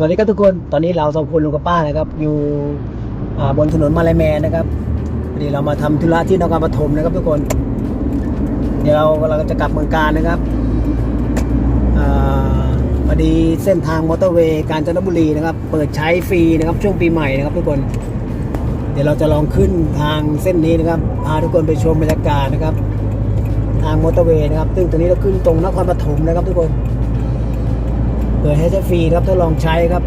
สวัสดีครับทุกคนตอนนี้เราสองคนลุงกับป้านะครับ อยู่บนถนนมาลายแมนนะครับพอดีเรามาทำธุระที่นครปฐมนะครับทุกคน เดี๋ยวเราเราจะกลับเมืองการนะครับอพอดีเส้นทางมอเตอร์เวย์กาญจนบุรีนะครับ เปิดใช้ฟรีนะครับช่วงปีใหม่นะครับทุกคน เดี๋ยวเราจะลองขึ้นทางเส้นนี้นะครับพาทุกคนไปชมบรรยากาศนะครับ ทางมอเตอร์เวย์นะครับซึ่งตรงนี้เราขึ้นตรงนครปฐมนะครับทุกคน เปิดให้ฟรีครับทดลองใช้ครับ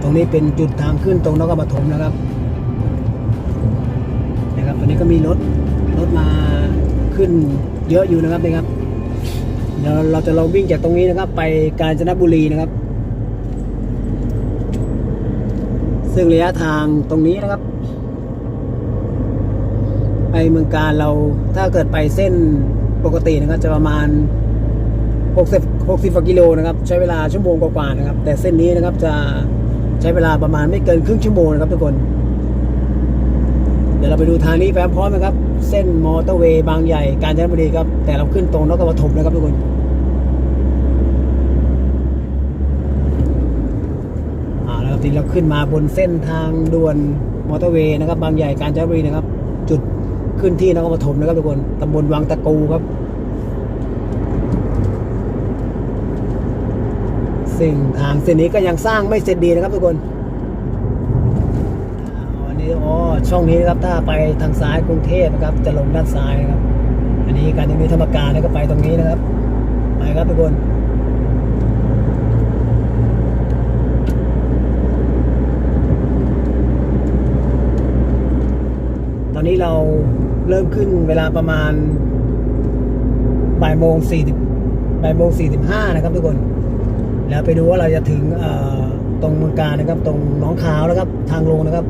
ตรงนี้เป็นจุดทางขึ้นตรงนครปฐมนะครับนะครับตอนนี้ก็มีรถรถมาขึ้นเยอะอยู่นะครับนี่ครับเดี๋ยวเราจะลองวิ่งจากตรงนี้นะครับ ไปกาญจนบุรีนะครับ ซึ่งระยะทางตรงนี้นะครับ ไปเมืองการเราถ้าเกิดไปเส้นปกตินะครับจะประมาณ 60 60กว่ากิโลนะครับ ใช้เวลาชั่วโมงกว่าๆนะครับ แต่เส้นนี้นะครับจะใช้เวลาประมาณไม่เกินครึ่งชั่วโมงนะครับทุกคน เดี๋ยวเราไปดูทางนี้ไปพร้อมๆนะครับ เส้นมอเตอร์เวย์บางใหญ่กาญจนบุรีครับ แต่เราขึ้นตรงนครปฐมนะครับทุกคนอ่าแล้วครับทีนี้เราขึ้นมาบนเส้นทางด่วนมอเตอร์เวย์นะครับ บางใหญ่กาญจนบุรีนะครับ จุดขึ้นที่นครปฐมนะครับทุกคนตำบลวังตะกูครับ ซึ่งทางเส้นนี้ก็ยังสร้างไม่เสร็จดีนะครับทุกคนอันนี้อ๋อช่องนี้นะครับถ้าไปทางซ้ายกรุงเทพนะครับ จะลงด้านซ้ายนะครับ อันนี้การยังมีธรรมการแล้วก็ไปตรงนี้นะครับ ไปครับทุกคนตอนนี้เราเริ่มขึ้นเวลาประมาณบ่ายโมงสี่บ่ายโมงสี่สิบห้านะครับทุกคน แล้วไปดูว่าเราจะถึงตรงเมืองการนะครับ ตรงหน้องขาวนะครับ ทางลงนะครับ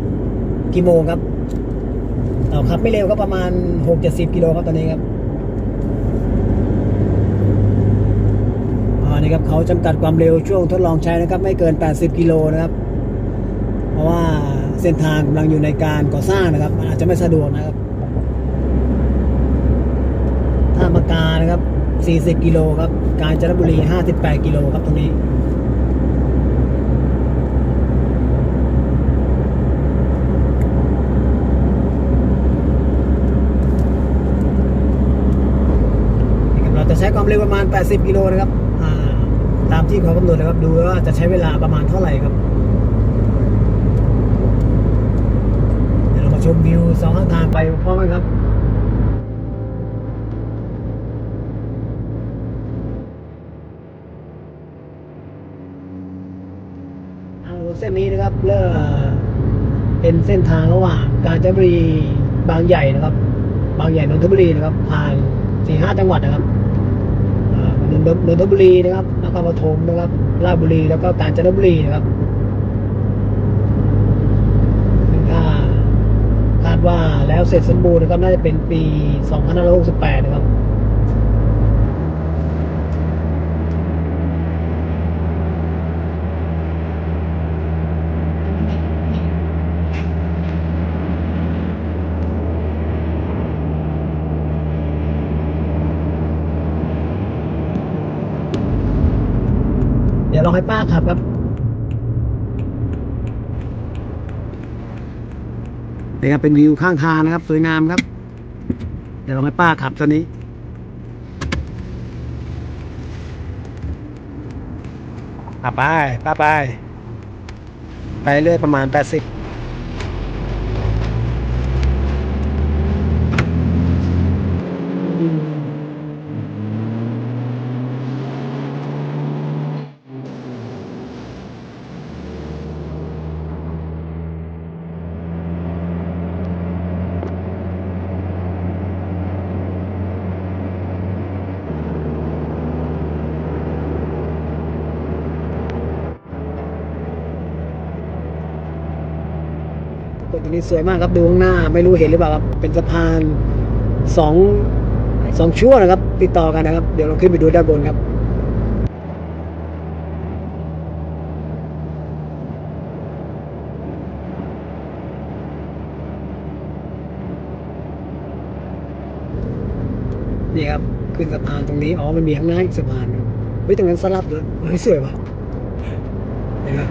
กี่โมงครับเอาขับไม่เร็วก็ประมาณหกเจ็ดสิบกิโลครับตอนนี้ครับอันนี้ครับเขาจำกัดความเร็วช่วงทดลองใช้นะครับ ไม่เกิน 80 กิโลนะครับ เพราะว่าเส้นทางกำลังอยู่ในการก่อสร้างนะครับอาจจะไม่สะดวกนะครับท่ามกานะครับ 40 กิโลครับ กาญจนบุรี 58 กิโลครับตรงนี้เราจะใช้ความเร็วประมาณ 80 กิโลนะครับตามที่เขากำหนดนะครับ ดูว่าจะใช้เวลาประมาณเท่าไหร่ครับ เดี๋ยวเรามาชมวิวสองข้างทางไปพร้อมกันครับ ทางเส้ นะครับเริ่มเป็นเส้นทางระหว่างกาญจนบุรีบางใหญ่นะครับ บางใหญ่นนทบุรีนะครับ ผ่านสี่ห้าจังหวัดนะครับอ่านนนนทบุรีนะครับนครปฐมนะครับราชบุรีแล้วก็กาญจนบุรีนะครับถ้าคาดว่าแล้วเสร็จสมบูรณ์นะครับน่าจะเป็นปี 2568 นะครับ เดี๋ยวลองให้ป้าขับครับ นี่ครับเป็นวิวข้างทางนะครับ สวยงามครับ เดี๋ยวเราให้ป้าขับตอนนี้ ขับไปป้าไป ไปเรื่อยประมาณ 80 ตรงนี้สวยมากครับดูข้างหน้า ไม่รู้เห็นหรือเปล่าครับ เป็นสะพานสองสองชั่วนะครับ ติดต่อกันนะครับ เดี๋ยวเราขึ้นไปดูด้านบนครับนี่ครับขึ้นสะพานตรงนี้อ๋อมันมีข้างหน้าอีกสะพานเฮ้ยตรงนั้นสลับเลยเฮ้ยสวยว่ะเห็นไหม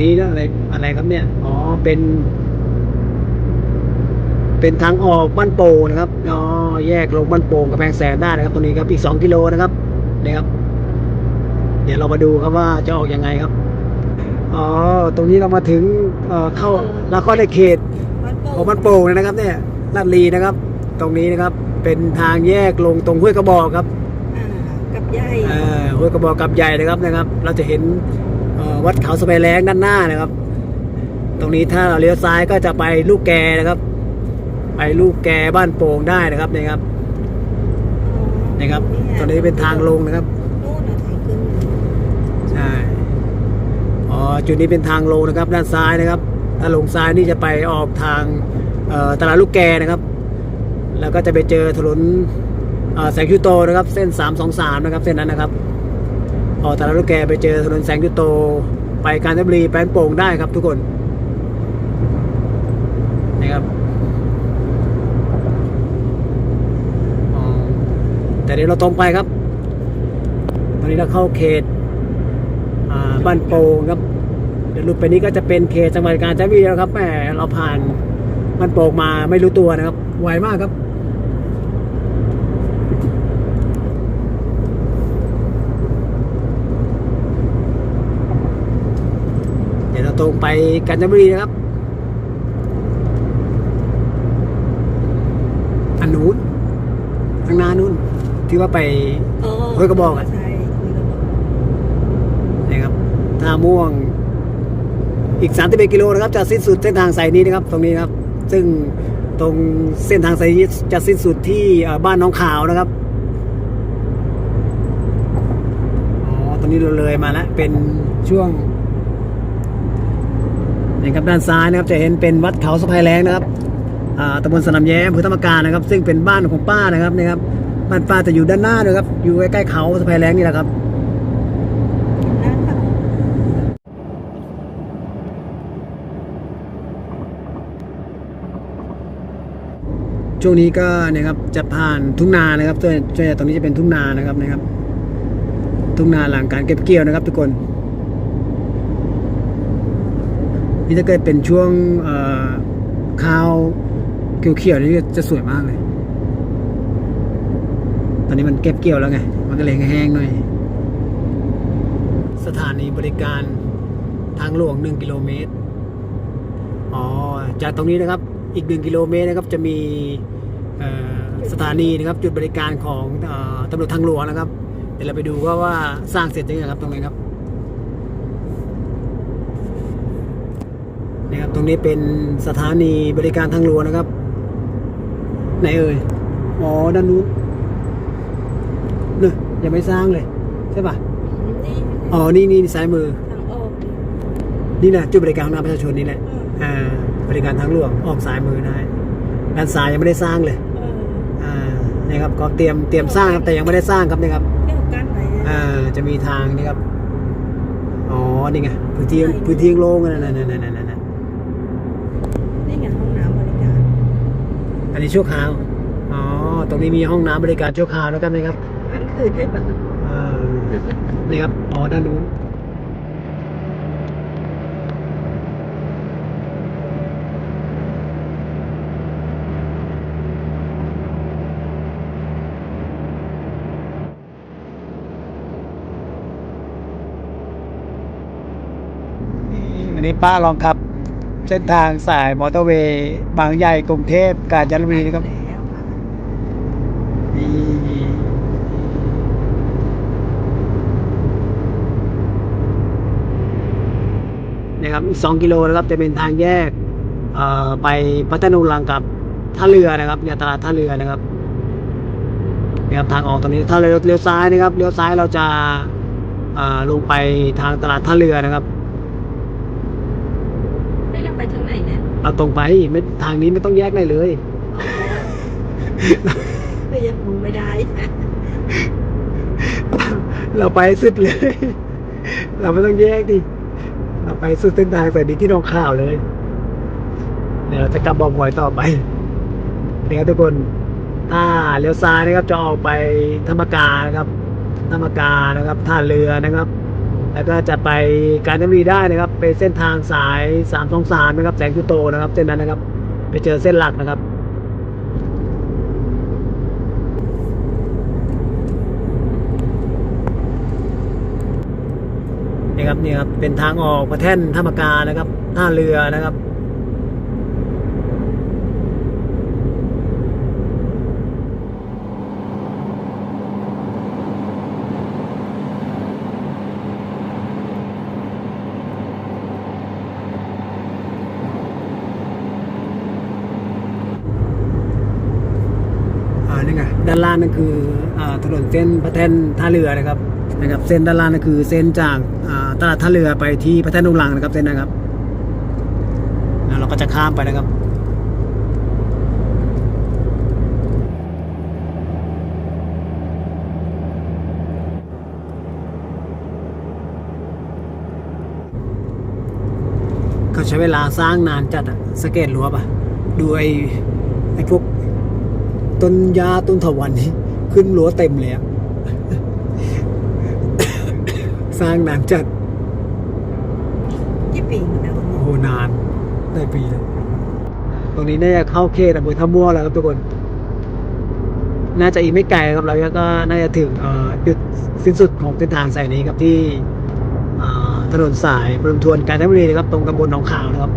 นี้นะอะไรอะไรครับเนี่ย อ๋อ เป็น เป็นทางออกบ้านโป่งนะครับ อ๋อ แยกลงบ้านโป่งกับแพงแสนได้นะครับ ตรงนี้ครับ อีกสองกิโลนะครับนี่ครับ เดี๋ยวเรามาดูครับว่าจะออกยังไงครับ อ๋อ ตรงนี้เรามาถึงเอ่อเข้าแล้วก็ในเขตวัดโป่ของบ้านโป่งเลยนะครับ เนี่ยลาดลีนะครับ ตรงนี้นะครับ เป็นทางแยกลงตรงห้วยกระบอกครับอ่ากับใหญ่เอ่อห้วยกระบอกกับใหญ่นะครับนะครับ เราจะเห็นเอ่อ วัดเขาสะไปแรงด้านหน้านะครับ ตรงนี้ถ้าเราเลี้ยวซ้ายก็จะไปลูกแกนะครับ ไปลูกแกบ้านโป่งได้นะครับนี่ครับนี่ครับตรงนี้เป็นทางลงนะครับใช่อ๋อจุดนี้เป็นทางลงนะครับ ด้านซ้ายนะครับ ถ้าลงซ้ายนี่จะไปออกทางตลาดลูกแกนะครับ แล้วก็จะไปเจอถนนแสงคิวโตนะครับ เส้น 323 นะครับ เส้นนั้นนะครับ ออกตลาดลูกแกไปเจอถนนแสงคิวโต ไปกาญจนบุรีไปบ้านโป่งได้ครับทุกคนนะครับแต่เดี๋ยวเราตรงไปครับ ตอนนี้เราเข้าเขตบ้านโป่งครับเดี๋ยวลุดไปนี้ก็จะเป็นเขตจังหวัดกาญจนบุรีแล้วครับแหมเราผ่านบ้านโป่งมาไม่รู้ตัวนะครับไวมากครับ เดี๋ยวเรา ตรงไปกาญจนบุรีนะครับ อันนู้นทางหน้านู้น ที่ว่าไปอ๋อห้วยกระบอกอะ ใช่ห้วยกระบอกนะครับท่าม่วง อีก 31กิโลนะครับจะสิ้นสุดเส้นทางสายนี้นะครับ ตรงนี้นะครับ ซึ่งตรงเส้นทางสายนี้จะสิ้นสุดที่เอ่อบ้านน้องขาวนะครับอ๋อตรงนี้เราเลยมาแล้วเป็นช่วง นี่ครับด้านซ้ายนะครับจะเห็นเป็นวัดเขาสะพายแรงนะครับอ่าตำบลสนามแย้อำเภอธรรมการนะครับ ซึ่งเป็นบ้านของป้านะครับนะครับบ้านป้าจะอยู่ด้านหน้าเลยครับ อยู่ใกล้ๆเขาสะพายแรงนี่แหละครับช่วงนี้ก็เนี่ยครับจะผ่านทุ่งนานะครับส่วนส่วนใหญ่ตรงนี้จะเป็นทุ่งนานะครับนะครับ ทุ่งนาหลังการเก็บเกี่ยวนะครับ ทุกคน นี่ถ้าเกิดเป็นช่วงข้าวเขียวๆนี่จะสวยมากเลย ตอนนี้มันเก็บเกี่ยวแล้วไง มันก็เลยแห้งๆหน่อย สถานีบริการทางหลวง 1 กิโลเมตร อ๋อ จากตรงนี้นะครับ อีก 1 กิโลเมตรนะครับ จะมีสถานีนะครับ จุดบริการของอตำรวจทางหลวงนะครับ เดี๋ยวเราไปดูว่าว่าสร้างเสร็จยังไงครับตรงนี้ครับ นี่ครับตรงนี้เป็นสถานีบริการทางหลวงนะครับ ไหนเอ่ยอ๋อด้านนู้นเนี่ยยังไม่สร้างเลยใช่ป่ะนี่อ๋อนี่นี่ซ้ายมือทางออกนี่นะจุดบริการของประชาชนนี่แหละเอออ่าบริการทางหลวงออกซ้ายมือได้ด้านซ้ายยังไม่ได้สร้างเลยเอออ่านี่ครับก็เตรียมเตรียมสร้างครับแต่ยังไม่ได้สร้างครับนี่ครับเที่ยวกันไหนอ่าจะมีทางนี่ครับอ๋อนี่ไงพื้นที่พื้นที่โล่งๆนั่นนั่นนั่นนั่นนั่นนี่ไงห้องน้ำบริการ อันนี้ชั่วคราว อ๋อ ตรงนี้มีห้องน้ำบริการชั่วคราวแล้วกันนะครับนี่ครับ อ๋อ ด้านนู้นอันนี้ป้าลองขับ เส้นทางสายมอเตอร์เวย์บางใหญ่กรุงเทพกาญจนบุรีนะครับนะครับอีก 2 กิโลนะครับจะเป็นทางแยกไปพัฒนุรังกับท่าเรือนะครับเนี่ยตลาดท่าเรือนะครับนะครับทางออกตรงนี้ถ้าเลี้ยวซ้ายนะครับเลี้ยวซ้ายเราจะลงไปทางตลาดท่าเรือนะครับ ไม่ต้องไปทางไหนเนี่ยเราตรงไปไม่ทางนี้ไม่ต้องแยกได้เลย ไม่ยังมึงไม่ได้เราไปสุดเลย เราไม่ต้องแยกดิ เราไปสุดเส้นทางสายดีที่หนองข่าวเลย เดี๋ยวเราจะกลับบอกหวยต่อไปนี่ครับทุกคน ถ้าเลี้ยวซ้ายนะครับจะออกไปธรรมกานะครับ ธรรมกานะครับท่าเรือนะครับ แล้วก็จะไปกาญจนบุรีได้นะครับ ไปเส้นทางสายสามสองสามนะครับ แสงจุโตนะครับ เส้นนั้นนะครับ ไปเจอเส้นหลักนะครับนี่ครับนี่ครับเป็นทางออกประแท่นธรรมกานะครับท่าเรือนะครับ ด้านล่างนั่นคือถนนเส้นพระแท่นท่าเรือนะครับนะครับ เส้นด้านล่างนั่นคือเส้นจากตลาดท่าเรือไปที่พระแท่นลุงลังนะครับเส้นนะครับแล้วเราก็จะข้ามไปนะครับก็ใช้เวลาสร้างนานจัดอะสเกตรั้วปะดูไอ้ไอ้พวก ต้นยาต้นถาวันนี่ขึ้นรั้วเต็มเลยอะสร้างนานจัดที่ปีนนะโอ้โหนานได้ปีแล้วตรงนี้น่าจะเข้าเขตอำเภอท่าม่วงแล้วครับทุกคน น่าจะอีกไม่ไกลครับเราก็น่าจะถึงเอ่อจุดสิ้นสุดของเส้นทางสายนี้ครับที่เอ่อถนนสายปรุมทวนกาญจนบุรีนะครับตรงตำบลหนองขาวนะครับ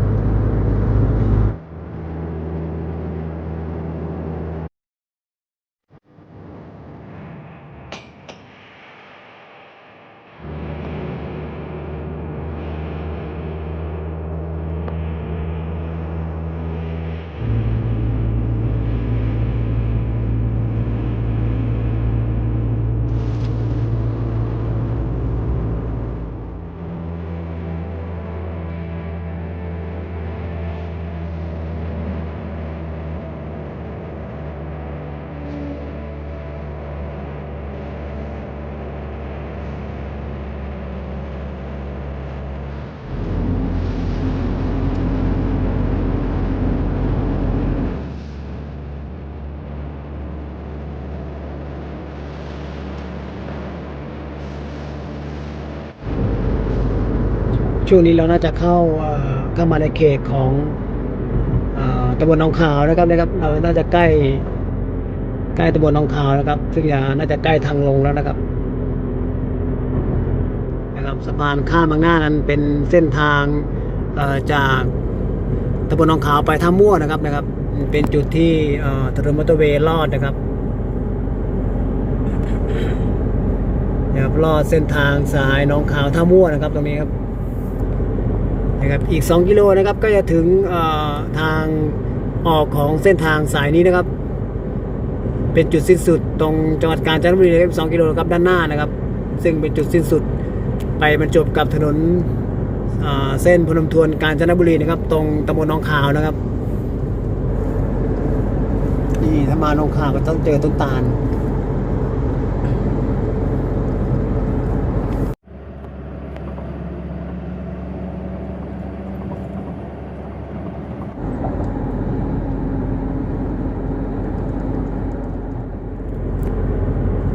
ช่วงนี้เราน่าจะเข้าเข้ามาในเขตของอตำบลหนองขาวนะครับนะครับ เราน่าจะใกล้ใกล้ตำบลหนองขาวนะครับ ซึ่งยาน่าจะใกล้ทางลงแล้วนะครับนะครับสะพานข้ามบางหน้านั้นเป็นเส้นทางจากตำบลหนองขาวไปท่าม่วนะครับนะครับ เป็นจุดที่ถนนมอเตอร์เวย์ลอดนะครับนะครับลอดเส้นทางสายหนองขาวท่าม่วนะครับ ตรงนี้ครับ นะครับอีก 2 กิโลนะครับก็จะถึงทางออกของเส้นทางสายนี้นะครับ เป็นจุดสิ้นสุดตรงจังหวัดกาญจนบุรีนะครับ2กิโลครับด้านหน้านะครับ ซึ่งเป็นจุดสิ้นสุดไปบรรจบกับถนนเอ่อเส้นพนมทวนกาญจนบุรีนะครับ ตรงตำบลหนองขาวนะครับนี่ถ้ามาหนองขาวก็ต้องเจอต้นตาล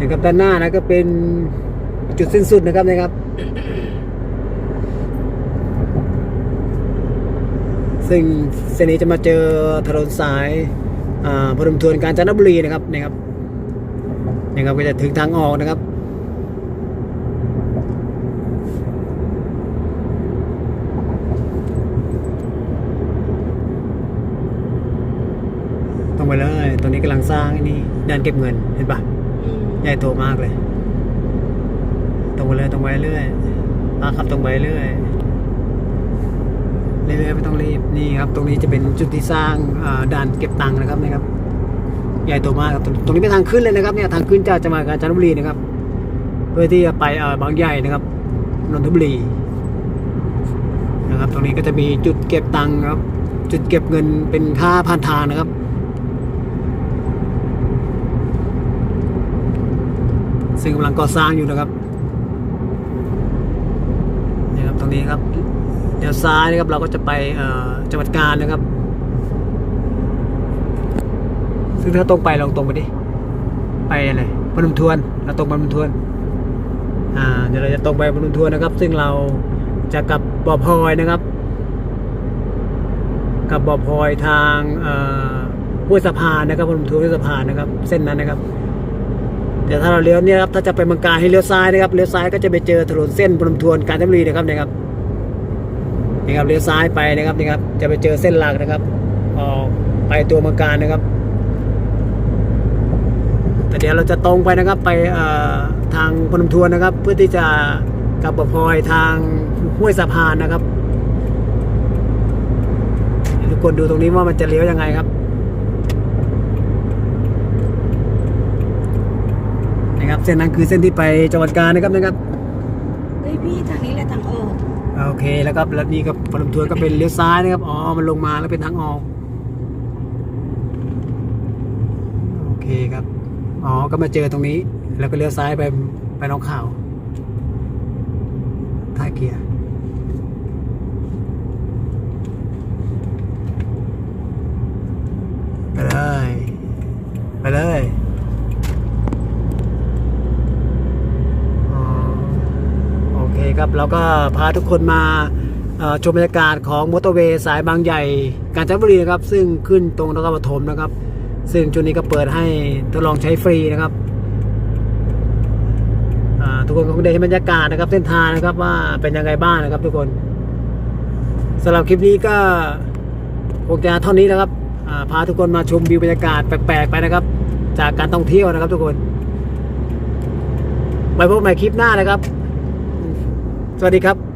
นะครับด้านหน้านะก็เป็นจุดสิ้นสุดนะครับนะครับ ซึ่งเส้นนี้จะมาเจอถนนสายอ่าพนมทวนกาญจนบุรีนะครับนะครับนะครับก็จะถึงทางออกนะครับตรงไปเลยตรงนี้กำลังสร้างอ้นี่ด้านเก็บเงินเห็นปะ ใหญ่โตมากเลย ตรงไปเลยตรงไปเรื่อยป้าขับตรงไปเรื่อยเรื่อยๆไม่ต้องรีบนี่ครับ ตรงนี้จะเป็นจุดที่สร้างด่านเก็บตังค์นะครับนะครับ ใหญ่โตมากครับตรงตรงนี้เป็นทางขึ้นเลยนะครับเนี่ยทางขึ้นจากจังหวัดกาญจนบุรีนะครับเพื่อที่จะไปบางใหญ่นะครับนนทบุรีนะครับ ตรงนี้ก็จะมีจุดเก็บตังค์ครับ จุดเก็บเงินเป็นค่าผ่านทางนะครับ ซึ่งกำลังก่อสร้างอยู่นะครับนี่ครับตรงนี้ครับเดี๋ยวซ้ายนะครับเราก็จะไปจังหวัดกาญนะครับ ซึ่งถ้าตรงไปลองตรงไปดิไปอะไรพนมทวนเราตรงไปพนมทวนอ่าเดี๋ยวเราจะตรงไปพนมทวนนะครับ ซึ่งเราจะกลับบ่อพลอยนะครับกลับบ่อพลอยทางเอ่อห้วยสะพานนะครับพนมทวนห้วยสะพานนะครับ เส้นนั้นนะครับ แต่ถ้าเราเลี้ยวเนี่ยครับถ้าจะไปเมืองการให้เลี้ยวซ้ายนะครับเลี้ยวซ้ายก็จะไปเจอถนนเส้นพนมทวนกาญจนบุรีนะครับนะครับนี่ครับเลี้ยวซ้ายไปนะครับนี่ครับจะไปเจอเส้นหลักนะครับออกไปตัวเมืองการนะครับแต่เดี๋ยวเราจะตรงไปนะครับไปเอ่อทางพนมทวนนะครับ เพื่อที่จะกลับบ่อพลอยทางห้วยสะพานนะครับทุกคนดูตรงนี้ว่ามันจะเลี้ยวยังไงครับ นะครับเส้นนั้นคือเส้นที่ไปจังหวัดกาญนะครับนะครับเฮ้ยพี่ทางนี้แหละทางออกโอเคแล้วครับแล้วนี่ก็พนมทวนก็เป็นเลี้ยวซ้ายนะครับอ๋อมันลงมาแล้วเป็นทางออกโอเคครับอ๋อก็มาเจอตรงนี้ แล้วก็เลี้ยวซ้ายไปไปหน้องข่าวท่าเกียร์ไปเลยไปเลยอ๋อ โอเครับแล้วก็พาทุกคนมาชมบรรยากาศของมอเตอร์เวย์สายบางใหญ่กาญจนบุรีนะครับ ซึ่งขึ้นตรงนครปฐมนะครับ ซึ่งจุดนี้ก็เปิดให้ทดลองใช้ฟรีนะครับทุกคนคงได้เห็นบรรยากาศนะครับเส้นทางนะครับว่าเป็นยังไงบ้างนะครับ ทุกคนสำหรับคลิปนี้ก็คงจะเท่านี้นะครับพาทุกคนมาชมวิวบรรยากาศแปลกๆไปนะครับ จากการท่องเที่ยวนะครับทุกคนไว้พบใหม่คลิปหน้านะครับ สวัสดีครับ